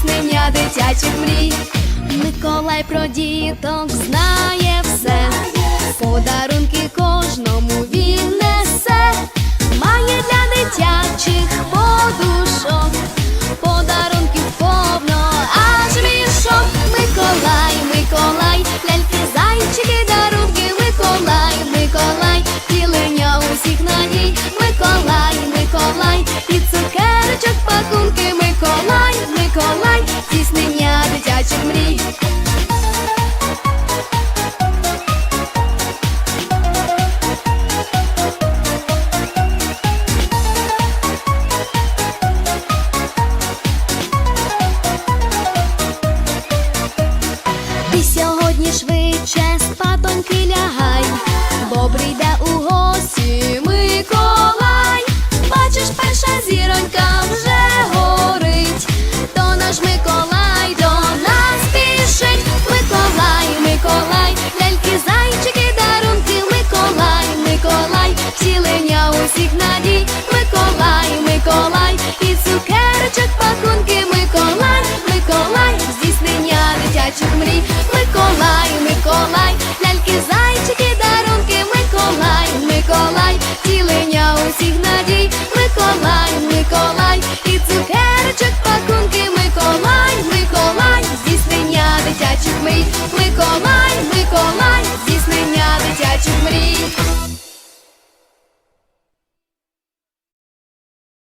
здійснення дитячих мрій. Миколай про діток знає. здійснення дитячих мрій. Ти сьогодні швидше спатоньки лягай, бо прийде